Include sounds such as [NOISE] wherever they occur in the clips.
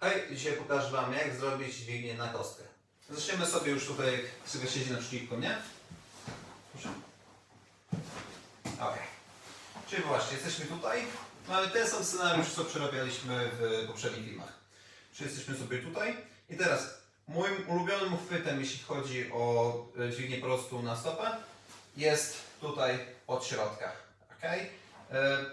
Hej, dzisiaj pokażę Wam jak zrobić dźwignię na kostkę. Zaczniemy sobie już tutaj, jak sobie siedzi naprzeciwko mnie. Proszę. Ok. Czyli właśnie, jesteśmy tutaj. Mamy ten sam scenariusz, co przerabialiśmy w poprzednich filmach. Czyli jesteśmy sobie tutaj. I teraz, moim ulubionym uchwytem, jeśli chodzi o e, dźwignię prostu na stopę, jest tutaj od środka. ok? E,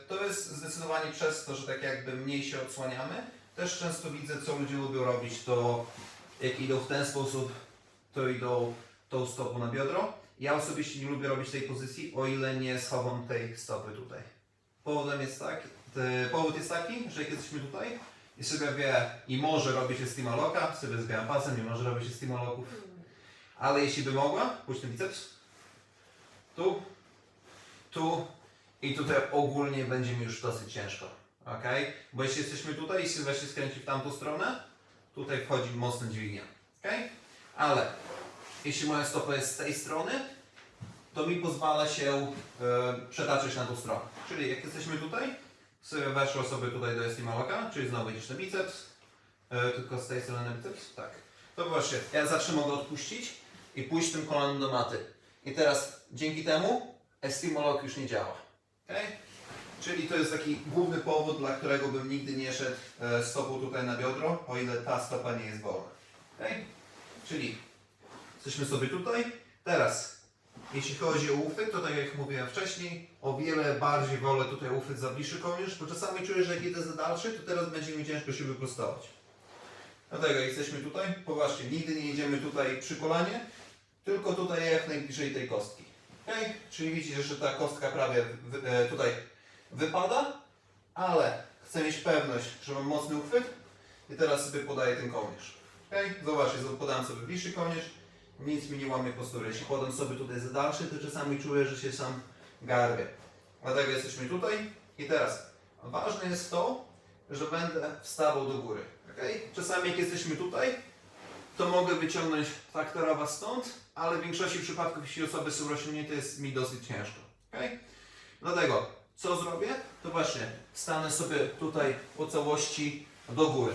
To jest zdecydowanie przez to, że tak jakby mniej się odsłaniamy. Też często widzę, co ludzie lubią robić, to jak idą w ten sposób, to idą tą stopą na biodro. Ja osobiście nie lubię robić tej pozycji, o ile nie schowam tej stopy tutaj. Powodem jest tak, powód jest taki, że jak jesteśmy tutaj i sobie wie i może robić się steam locka, sobie zbieram pasem, nie może robić się steam locków. Ale jeśli by mogła, pójść ten biceps, tu, tu i tutaj ogólnie będzie mi już dosyć ciężko. Ok? Bo jeśli jesteśmy tutaj i Sylwia się skręci w tamtą stronę, tutaj wchodzi mocna dźwignia. ok? Ale jeśli moja stopa jest z tej strony, to mi pozwala się e, przetaczać na tą stronę. Czyli jak jesteśmy tutaj, sobie weszło sobie tutaj do estimaloka, czyli znowu idziesz na biceps, e, tylko z tej strony na biceps, tak. To właśnie, ja zawsze mogę odpuścić i pójść tym kolanem do maty. I teraz dzięki temu estimolog już nie działa. Okay? Czyli to jest taki główny powód, dla którego bym nigdy nie szedł e, stopą tutaj na biodro, o ile ta stopa nie jest wolna. Okay? Czyli jesteśmy sobie tutaj. Teraz, jeśli chodzi o uchwyt, to tak jak mówiłem wcześniej, o wiele bardziej wolę tutaj uchwyt za bliższy kołnierz, bo czasami czuję, że jak idę za dalszy, to teraz będzie mi ciężko się wyprostować. Dlatego jesteśmy tutaj, poważnie, nigdy nie jedziemy tutaj przy kolanie, tylko tutaj jak najbliżej tej kostki. Okay? Czyli widzicie, że ta kostka prawie e, tutaj wypada, ale chcę mieć pewność, że mam mocny uchwyt i teraz sobie podaję ten kołnierz. Okay? Zobaczcie, podałem sobie bliższy kołnierz, nic mi nie łamie postury. Jeśli podam sobie tutaj za dalszy, to czasami czuję, że się sam garbię. Dlatego jesteśmy tutaj i teraz ważne jest to, że będę wstawał do góry. Okay? Czasami jak jesteśmy tutaj, to mogę wyciągnąć traktora was stąd, ale w większości przypadków, jeśli osoby są rozciągnięte, jest mi dosyć ciężko. Okay? Dlatego, co zrobię? To właśnie stanę sobie tutaj po całości do góry.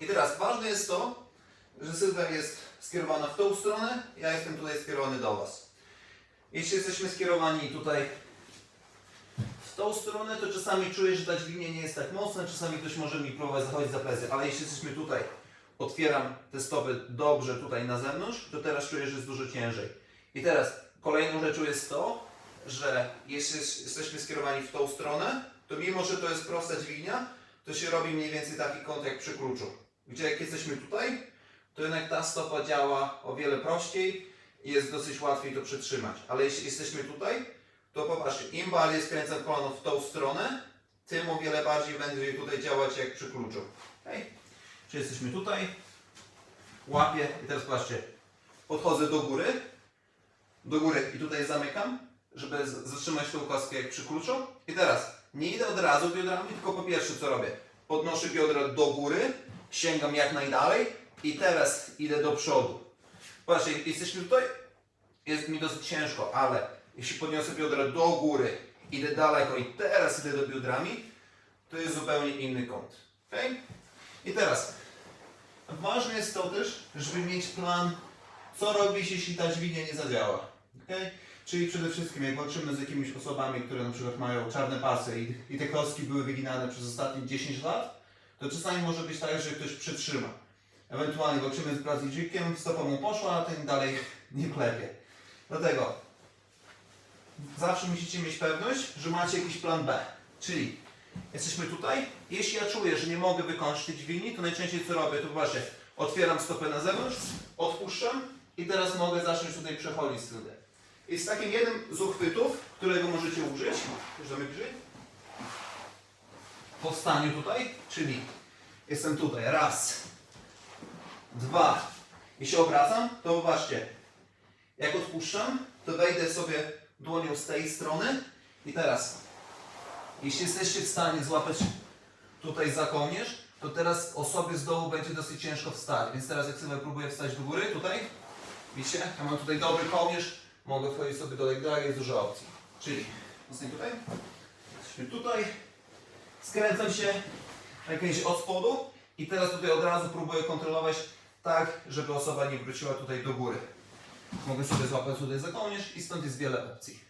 I teraz ważne jest to, że Sylwia jest skierowana w tą stronę, ja jestem tutaj skierowany do Was. Jeśli jesteśmy skierowani tutaj w tą stronę, to czasami czuję, że ta dźwignia nie jest tak mocna, czasami ktoś może mi próbować zachodzić za plecy, ale jeśli jesteśmy tutaj, otwieram te stopy dobrze tutaj na zewnątrz, to teraz czuję, że jest dużo ciężej. I teraz kolejną rzeczą jest to, że jeśli jesteśmy skierowani w tą stronę, to mimo, że to jest prosta dźwignia, to się robi mniej więcej taki kąt jak przy kluczu. Gdzie jak jesteśmy tutaj, to jednak ta stopa działa o wiele prościej i jest dosyć łatwiej to przytrzymać. Ale jeśli jesteśmy tutaj, to popatrzcie, im bardziej skręcam kolano w tą stronę, tym o wiele bardziej będzie tutaj działać jak przy kluczu. Okay? Czyli jesteśmy tutaj, łapię i teraz patrzcie, podchodzę do góry, do góry i tutaj zamykam, żeby zatrzymać tą kostkę jak przy kluczu. I teraz nie idę od razu biodrami, tylko po pierwsze co robię? Podnoszę biodra do góry, sięgam jak najdalej i teraz idę do przodu. Patrzcie, jesteśmy tutaj, jest mi dosyć ciężko, ale jeśli podniosę biodra do góry, idę daleko i teraz idę do biodrami, to jest zupełnie inny kąt. Okay? I teraz, ważne jest to też, żeby mieć plan, co robić, jeśli ta dźwignia nie zadziała. Okay? Czyli przede wszystkim, jak walczymy z jakimiś osobami, które na przykład mają czarne pasy i, i te kostki były wyginane przez ostatnie 10 lat, to czasami może być tak, że ktoś przytrzyma. Ewentualnie walczymy z Brazylijczykiem, stopa mu poszła, a ten dalej [LAUGHS] nie klepie. Dlatego zawsze musicie mieć pewność, że macie jakiś plan B. Czyli jesteśmy tutaj, jeśli ja czuję, że nie mogę wykończyć tej dźwigni, to najczęściej co robię, to właśnie otwieram stopę na zewnątrz, odpuszczam i teraz mogę zacząć tutaj przechodzić stronę. Jest takim jednym z uchwytów, którego możecie użyć. Już damy bliżej. Po wstaniu tutaj, czyli jestem tutaj, raz, dwa. I się obracam, to zobaczcie, jak odpuszczam, to wejdę sobie dłonią z tej strony i teraz, jeśli jesteście w stanie złapać tutaj za kołnierz, to teraz osobie z dołu będzie dosyć ciężko wstać. Więc teraz jak sobie próbuję wstać do góry, tutaj, widzicie, ja mam tutaj dobry kołnierz, mogę wchodzić sobie do leg drag, jest dużo opcji. Czyli, zostań tutaj, tutaj, skręcam się najpierw od spodu I teraz tutaj od razu próbuję kontrolować tak, żeby osoba nie wróciła tutaj do góry. Mogę sobie złapać tutaj za kołnierz i stąd jest wiele opcji.